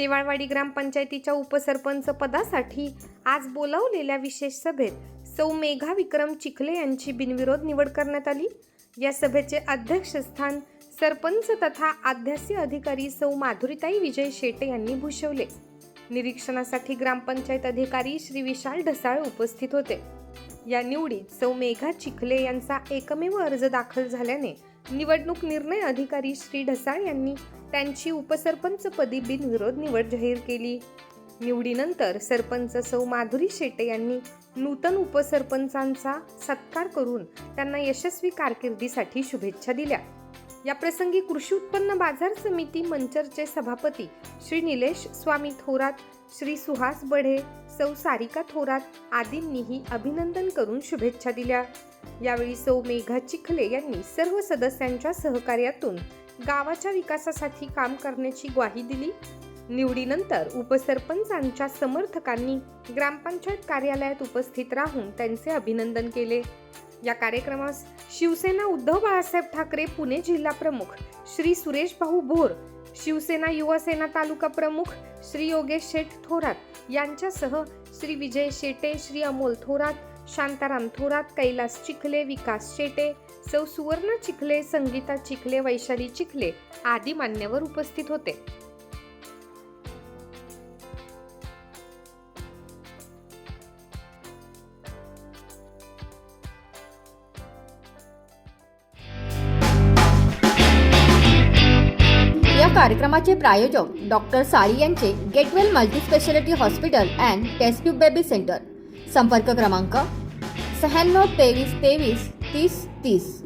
शेवाळवाडी ग्रामपंचायतीच्या उपसरपंच पदासाठी आज बोलावलेल्या विशेष सभेत सौ मेघा विक्रम चिखले यांची बिनविरोध निवड करण्यात आली. या सभेचे अध्यक्षस्थान सरपंच तथा आध्यासी अधिकारी सौ माधुरीताई विजय शेटे यांनी भूषवले. निरीक्षणासाठी ग्रामपंचायत अधिकारी श्री विशाल ढसाळ उपस्थित होते. या निवडीत सौ मेघा चिखले यांचा एकमेव अर्ज दाखल झाल्याने निवडणूक निर्णय अधिकारी श्री ढसाळ यांनी त्यांची उपसरपंचपदी बिनविरोध निवड जाहीर केली. निवडीनंतर सरपंच सौ माधुरी शेटे यांनी नूतन उपसरपंचांचा सत्कार करून त्यांना यशस्वी कारकिर्दीसाठी शुभेच्छा दिल्या. या प्रसंगी कृषी उत्पन्न बाजार समिती मंचरचे सभापती श्री निलेश स्वामी थोरात श्री सुहास बढे सौ सारिका थोरात आदींनीही अभिनंदन करून शुभेच्छा दिल्या. यावेळी सौ मेघा चिखले यांनी सर्व सदस्यांच्या सहकार्यातून गावाच्या विकासासाठी काम करण्याची ग्वाही दिली. निवडीनंतर उपसरपंचांच्या समर्थकांनी ग्रामपंचायत कार्यालयात उपस्थित राहून त्यांचे अभिनंदन केले. या कार्यक्रमास शिवसेना उद्धव बाळासाहेब ठाकरे पुणे जिल्हा प्रमुख श्री सुरेश भाऊ भोर शिवसेना युवासेना तालुका प्रमुख श्री योगेश शेठ थोरात यांच्यासह श्री विजय शेटे श्री अमोल थोरात शांताराम थोरात कैलास चिखले विकास शेटे सौ सुवर्ण चिखले संगीता चिखले वैशाली चिखले आदी मान्यवर उपस्थित होते. या कार्यक्रमाचे प्रायोजक डॉक्टर साळी यांचे get well multispeciality hospital and test tube baby centre. संपर्क क्रमांक शहाण्णव तेवीस तेवीस तीस तीस.